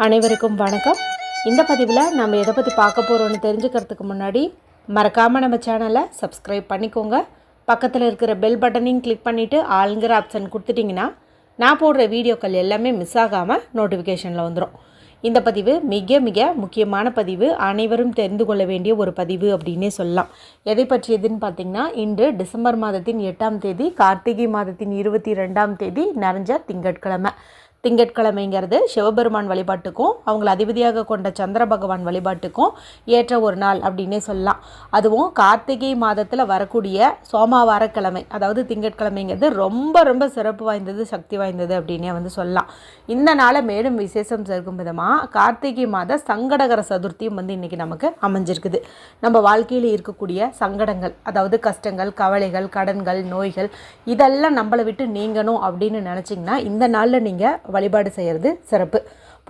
அனைவருக்கும் வணக்கம். இந்த பதிவில் நம்ம எதை பற்றி பார்க்க போகிறோம்னு தெரிஞ்சுக்கிறதுக்கு முன்னாடி மறக்காமல் நம்ம சேனலை சப்ஸ்கிரைப் பண்ணிக்கோங்க. பக்கத்தில் இருக்கிற பெல் பட்டனையும் கிளிக் பண்ணிவிட்டு ஆளுங்கிற ஆப்ஷன் கொடுத்துட்டிங்கன்னா நான் போடுற வீடியோக்கள் எல்லாமே மிஸ் ஆகாமல் நோட்டிஃபிகேஷனில் வந்துடும் இந்த பதிவு மிக மிக முக்கியமான பதிவு. அனைவரும் தெரிந்து கொள்ள வேண்டிய ஒரு பதிவு அப்படின்னே சொல்லலாம். எதை பற்றியதுன்னு பார்த்தீங்கன்னா இன்று டிசம்பர் மாதத்தின் எட்டாம் தேதி கார்த்திகை மாதத்தின் இருபத்தி ரெண்டாம் தேதி நிறைஞ்ச திங்கட்கிழமை. திங்கட்கிழமைங்கிறது சிவபெருமான் வழிபாட்டுக்கும் அவங்கள அதிபதியாக கொண்ட சந்திர பகவான் வழிபாட்டுக்கும் ஏற்ற ஒரு நாள் அப்படின்னே சொல்லலாம். அதுவும் கார்த்திகை மாதத்தில் வரக்கூடிய சோமாவாரக்கிழமை அதாவது திங்கட்கிழமைங்கிறது ரொம்ப ரொம்ப சிறப்பு வாய்ந்தது சக்தி வாய்ந்தது அப்படின்னே வந்து சொல்லலாம். இந்த நாளை மேலும் விசேஷம் சேர்க்கும் விதமாக கார்த்திகை மாத சங்கடகர சதுர்த்தியும் வந்து இன்றைக்கி நமக்கு அமைஞ்சிருக்குது. நம்ம வாழ்க்கையில் இருக்கக்கூடிய சங்கடங்கள் அதாவது கஷ்டங்கள் கவலைகள் கடன்கள் நோய்கள் இதெல்லாம் நம்மளை விட்டு நீங்கணும் அப்படின்னு நினச்சிங்கன்னா இந்த நாளில் நீங்கள் வழிபாடு செய்கிறது சிறப்பு.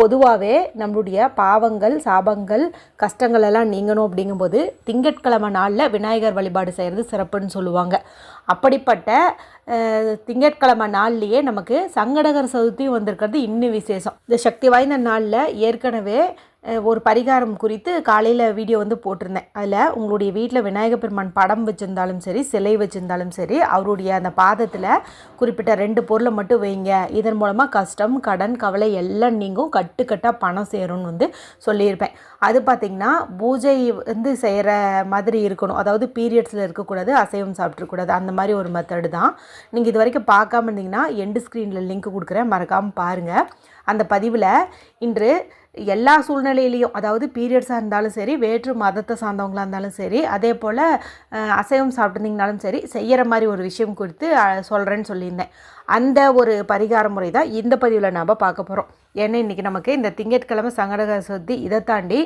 பொதுவாகவே நம்மளுடைய பாவங்கள் சாபங்கள் கஷ்டங்கள் எல்லாம் நீங்கணும் அப்படிங்கும்போது திங்கட்கிழமை நாளில் விநாயகர் வழிபாடு செய்கிறது சிறப்புன்னு சொல்லுவாங்க. அப்படிப்பட்ட திங்கட்கிழமை நாள்லேயே நமக்கு சங்கடகர் சதுர்த்தியும் வந்திருக்கிறது இன்னும் விசேஷம். இந்த சக்தி வாய்ந்த நாளில் ஏற்கனவே ஒரு பரிகாரம் குறித்து காலையில் வீடியோ வந்து போட்டிருந்தேன். அதில் உங்களுடைய வீட்டில் விநாயகப் பெருமான் படம் வச்சுருந்தாலும் சரி சிலை வச்சுருந்தாலும் சரி அவருடைய அந்த பாதத்தில் குறிப்பிட்ட ரெண்டு பொருளை மட்டும் வைங்க. இதன் மூலமாக கஷ்டம் கடன் கவலை எல்லாம் நீங்கும். கட்டுக்கட்டாக பணம் சேரும்னு வந்து சொல்லியிருப்பேன். அது பார்த்திங்கன்னா பூஜை வந்து செய்கிற மாதிரி இருக்கணும். அதாவது பீரியட்ஸில் இருக்கக்கூடாது அசைவம் சாப்பிட்றக்கூடாது அந்த மாதிரி ஒரு மெத்தடு தான். நீங்கள் இது வரைக்கும் பார்க்காம இருந்தீங்கன்னா எண்டு ஸ்க்ரீனில் லிங்க் கொடுக்குறேன். மறக்காமல் பாருங்கள் அந்த பதிவில் இன்று எல்லா சூழ்நிலையிலையும் அதாவது பீரியட்ஸாக இருந்தாலும் சரி வேற்று மதத்தை சார்ந்தவங்களாக இருந்தாலும் சரி அதே போல் அசைவம் சாப்பிட்டுருந்தீங்கனாலும் சரி செய்கிற மாதிரி ஒரு விஷயம் குறித்து சொல்கிறேன்னு சொல்லியிருந்தேன். அந்த ஒரு பரிகார முறை தான் இந்த பதிவில் நாம் பார்க்க போகிறோம் ஏன்னா இன்றைக்கி நமக்கு இந்த திங்கட்கிழமை சங்கடக சதுர்த்தி இதை தாண்டி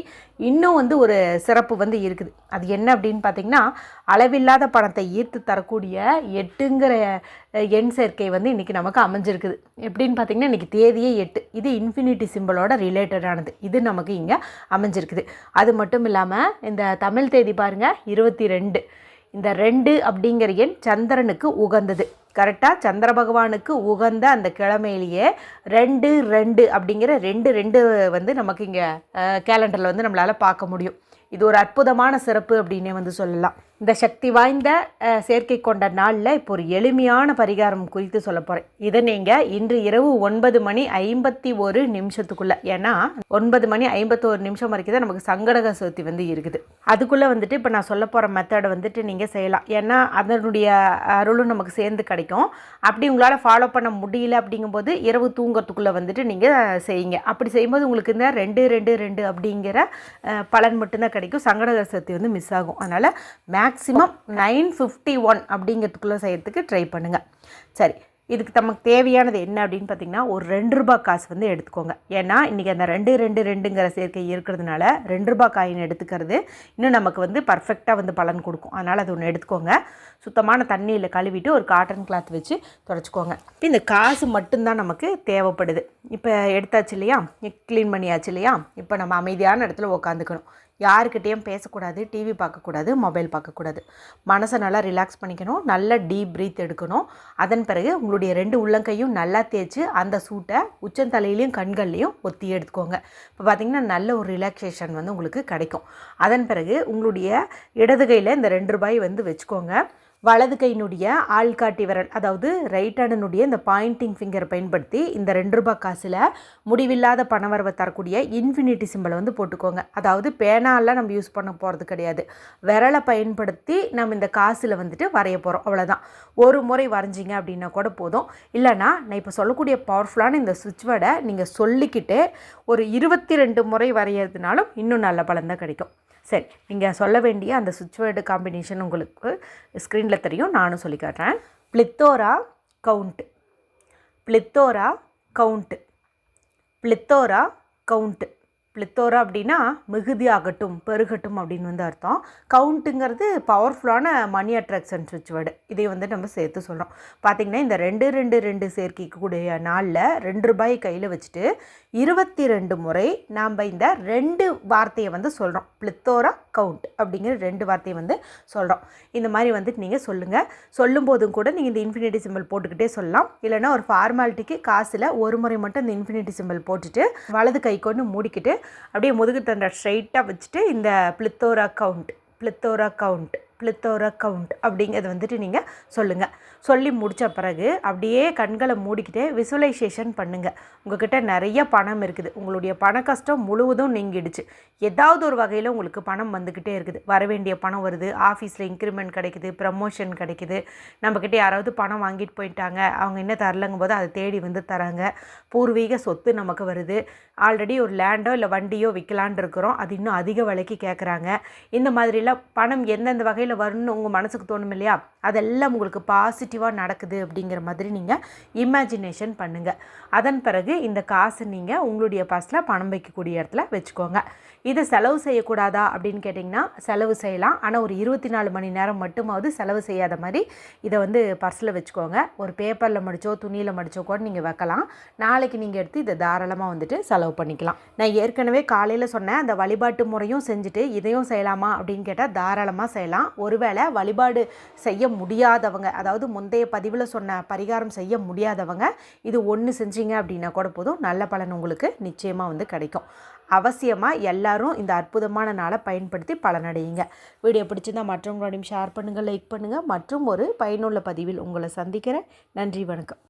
இன்னும் வந்து ஒரு சிறப்பு வந்து இருக்குது. அது என்ன அப்படின்னு பார்த்தீங்கன்னா அளவில்லாத பணத்தை ஈர்த்து தரக்கூடிய எட்டுங்கிற எண் சேர்க்கை வந்து இன்றைக்கி நமக்கு அமைஞ்சிருக்குது. எப்படின்னு பார்த்தீங்கன்னா இன்றைக்கி தேதியே எட்டு. இது இன்ஃபினிட்டி சிம்பிளோட ரிலேட்டடானது இது நமக்கு இங்கே அமைஞ்சிருக்குது. அது மட்டும் இல்லாமல் இந்த தமிழ் தேதி பாருங்கள் இருபத்தி ரெண்டு. இந்த ரெண்டு அப்படிங்கிற எண் சந்திரனுக்கு உகந்தது. கரெக்டாக சந்திர பகவானுக்கு உகந்த அந்த கிழமையிலேயே ரெண்டு ரெண்டு அப்படிங்கிற ரெண்டு ரெண்டு வந்து நமக்கு இங்கே கேலண்டரில் வந்து நம்மளால் பார்க்க முடியும். இது ஒரு அற்புதமான சிறப்பு அப்படின்னே வந்து சொல்லலாம். இந்த சக்தி வாய்ந்த சேர்க்கை கொண்ட நாளில் இப்போ ஒரு எளிமையான பரிகாரம் குறித்து சொல்ல போகிறேன் இதை நீங்கள் இன்று இரவு ஒன்பது மணி ஐம்பத்தி ஒரு நிமிஷத்துக்குள்ளே ஏன்னா ஒன்பது மணி ஐம்பத்தோரு நிமிஷம் வரைக்கும் தான் நமக்கு சங்கடக சதுர்த்தி வந்து இருக்குது. அதுக்குள்ளே வந்துட்டு இப்போ நான் சொல்ல போகிற மெத்தடை வந்துட்டு நீங்கள் செய்யலாம். ஏன்னா அதனுடைய அருளும் நமக்கு சேர்ந்து கிடைக்கும். அப்படி உங்களால் ஃபாலோ பண்ண முடியல அப்படிங்கும்போது இரவு தூங்குறதுக்குள்ளே வந்துட்டு நீங்கள் செய்யுங்க. அப்படி செய்யும்போது உங்களுக்கு இந்த ரெண்டு ரெண்டு ரெண்டு அப்படிங்கிற பலன் மட்டும்தான் கிடைக்கும். சங்கடக சக்தி வந்து மிஸ் ஆகும். அதனால் மேக்ஸிமம் நைன் ஃபிஃப்டி ஒன் அப்படிங்கிறதுக்குள்ளே செய்கிறதுக்கு ட்ரை பண்ணுங்கள் சரி இதுக்கு நமக்கு தேவையானது என்ன அப்படின்னு பார்த்தீங்கன்னா ஒரு ரெண்டு ரூபாய் காசு வந்து எடுத்துக்கோங்க. ஏன்னா இன்றைக்கி அந்த ரெண்டு ரெண்டு ரெண்டுங்கிற சேர்க்கை இருக்கிறதுனால ரெண்டு ரூபாய் காயின் எடுத்துக்கிறது இன்னும் நமக்கு வந்து பர்ஃபெக்டாக வந்து பலன் கொடுக்கும். அதனால் அது ஒன்று எடுத்துக்கோங்க. சுத்தமான தண்ணியில் கழுவிட்டு ஒரு காட்டன் கிளாத் வச்சு துடைச்சிக்கோங்க. இப்போ இந்த காசு மட்டும்தான் நமக்கு தேவைப்படுது. இப்போ எடுத்தாச்சு இல்லையா? க்ளீன் பண்ணியாச்சு இல்லையா? இப்போ நம்ம அமைதியான இடத்துல உக்காந்துக்கணும். யாருக்கிட்டேயும் பேசக்கூடாது டிவி பார்க்கக்கூடாது மொபைல் பார்க்கக்கூடாது. மனசை நல்லா ரிலாக்ஸ் பண்ணிக்கணும் நல்லா டீப் ப்ரீத் எடுக்கணும். அதன் பிறகு உங்களுடைய ரெண்டு உள்ளங்கையும் நல்லா தேய்ச்சி அந்த சூட்டை உச்சந்தலையிலையும் கண்கள்லையும் ஒத்தி எடுத்துக்கோங்க. இப்போ பார்த்தீங்கன்னா நல்ல ஒரு ரிலாக்ஸேஷன் வந்து உங்களுக்கு கிடைக்கும். அதன் பிறகு உங்களுடைய இடது கையில் இந்த ரெண்டு ரூபாய் வந்து வச்சுக்கோங்க. வலது கையினுடைய ஆள்காட்டி விரல் அதாவது ரைட் ஹேண்டனுடைய இந்த பாயிண்டிங் ஃபிங்கரை பயன்படுத்தி இந்த ரெண்டு ரூபாய் காசில் முடிவில்லாத பணவரவை தரக்கூடிய இன்ஃபினிட்டி சிம்பிளை வந்து போட்டுக்கோங்க. அதாவது பேனாலாம் நம்ம யூஸ் பண்ண போகிறது கிடையாது. விரலை பயன்படுத்தி நம்ம இந்த காசில் வந்துட்டு வரைய போகிறோம் அவ்வளோதான் ஒரு முறை வரைஞ்சிங்க அப்படின்னா கூட போதும். இல்லைனா நான் இப்போ சொல்லக்கூடிய பவர்ஃபுல்லான இந்த சுவிட்ச் வேர்டை நீங்கள் சொல்லிக்கிட்டு ஒரு இருபத்தி ரெண்டு முறை வரைகிறதுனாலும் இன்னும் நல்ல பலன் தான் கிடைக்கும். சரி நீங்கள் சொல்ல வேண்டிய அந்த சுவிட்ச் வேர்டு காம்பினேஷன் உங்களுக்கு ஸ்க்ரீனில் தெரியும். நானும் சொல்லி காட்டுறேன். Plethora count plethora count plethora count plethora அப்படின்னா மிகுதி ஆகட்டும் பெருகட்டும் அப்படின்னு வந்து அர்த்தம். கவுண்ட்டுங்கிறது பவர்ஃபுல்லான மணி அட்ராக்ஷன் சுவிட்ச் வேர்டு இதை வந்து நம்ம சேர்த்து சொல்கிறோம் பார்த்திங்கன்னா இந்த ரெண்டு ரெண்டு ரெண்டு சேர்க்கக்கூடிய நாளில் ரெண்டு ரூபாய் கையில் வச்சுட்டு இருபத்தி ரெண்டு முறை நாம் இந்த ரெண்டு வார்த்தையை வந்து சொல்கிறோம் பிளித்தோரா கவுண்ட் அப்படிங்கிற ரெண்டு வார்த்தையை வந்து சொல்கிறோம் இந்த மாதிரி வந்துட்டு நீங்கள் சொல்லுங்கள் சொல்லும்போதும் கூட நீங்கள் இந்த இன்ஃபினிட்டி சிம்பிள் போட்டுக்கிட்டே சொல்லலாம். இல்லைன்னா ஒரு ஃபார்மாலிட்டிக்கு காசில் ஒரு முறை மட்டும் இந்த இன்ஃபினிட்டி சிம்பிள் போட்டுட்டு வலது கை கொண்டு மூடிக்கிட்டு அப்படியே முதுகு தண்டை ஸ்ட்ரைட்டாக வச்சுட்டு இந்த plethora count plethora count plethora count அப்படிங்கிறது வந்துட்டு நீங்கள் சொல்லுங்கள் சொல்லி முடித்த பிறகு அப்படியே கண்களை மூடிக்கிட்டே விசுவலைசேஷன் பண்ணுங்கள் உங்கள்கிட்ட நிறைய பணம் இருக்குது. உங்களுடைய பண கஷ்டம் முழுவதும் நீங்கிடுச்சு. ஏதாவது ஒரு வகையில் உங்களுக்கு பணம் வந்துக்கிட்டே இருக்குது. வர வேண்டிய பணம் வருது. ஆஃபீஸில் இன்க்ரிமெண்ட் கிடைக்குது. ப்ரமோஷன் கிடைக்குது. நம்மக்கிட்ட யாராவது பணம் வாங்கிட்டு போயிட்டாங்க. அவங்க என்ன தரலங்கும் போது அதை தேடி வந்து தராங்க. பூர்வீக சொத்து நமக்கு வருது. ஆல்ரெடி ஒரு லேண்டோ இல்லை வண்டியோ விற்கலான் இருக்கிறோம். அது இன்னும் அதிக விலைக்கு கேட்குறாங்க இந்த மாதிரிலாம் பணம் எந்தெந்த வகையில் வரும்னு உங்கள் மனசுக்கு தோணும் இல்லையா? அதெல்லாம் உங்களுக்கு பாசிட்டிவாக நடக்குது அப்படிங்கிற மாதிரி நீங்கள் இமேஜினேஷன் பண்ணுங்கள் அதன் பிறகு இந்த காசு நீங்கள் உங்களுடைய பர்ஸில் பணம் வைக்கக்கூடிய இடத்துல வச்சுக்கோங்க. இதை செலவு செய்யக்கூடாதா அப்படின்னு கேட்டிங்கன்னா செலவு செய்யலாம். ஆனால் ஒரு இருபத்தி நாலு மணி நேரம் மட்டுமாவது செலவு செய்யாத மாதிரி இதை வந்து பர்ஸில் வச்சுக்கோங்க. ஒரு பேப்பரில் மடித்தோ துணியில் மடித்தோ கூட நீங்கள் வைக்கலாம். நாளைக்கு நீங்கள் எடுத்து இதை தாராளமாக வந்துட்டு செலவு பண்ணிக்கலாம். நான் ஏற்கனவே காலையில் சொன்னேன் அந்த வழிபாட்டு முறையும் செஞ்சுட்டு இதையும் செய்யலாமா அப்படின்னு கேட்டால் தாராளமாக செய்யலாம். ஒருவேளை வழிபாடு செய்ய முடியாதவங்க அதாவது முந்தைய பதிவில் சொன்ன பரிகாரம் செய்ய முடியாதவங்க இது ஒன்று செஞ்சீங்க அப்படின்னா கூட போதும் நல்ல பலன் உங்களுக்கு நிச்சயமாக வந்து கிடைக்கும். அவசியமாக எல்லாரும் இந்த அற்புதமான நாளை பயன்படுத்தி பலனடையுங்க. வீடியோ பிடிச்சிருந்தால் மற்றவங்களோடையும் ஷேர் பண்ணுங்கள் லைக் பண்ணுங்கள் மற்றும் ஒரு பயனுள்ள பதிவில் உங்களை சந்திக்கிறேன். நன்றி வணக்கம்.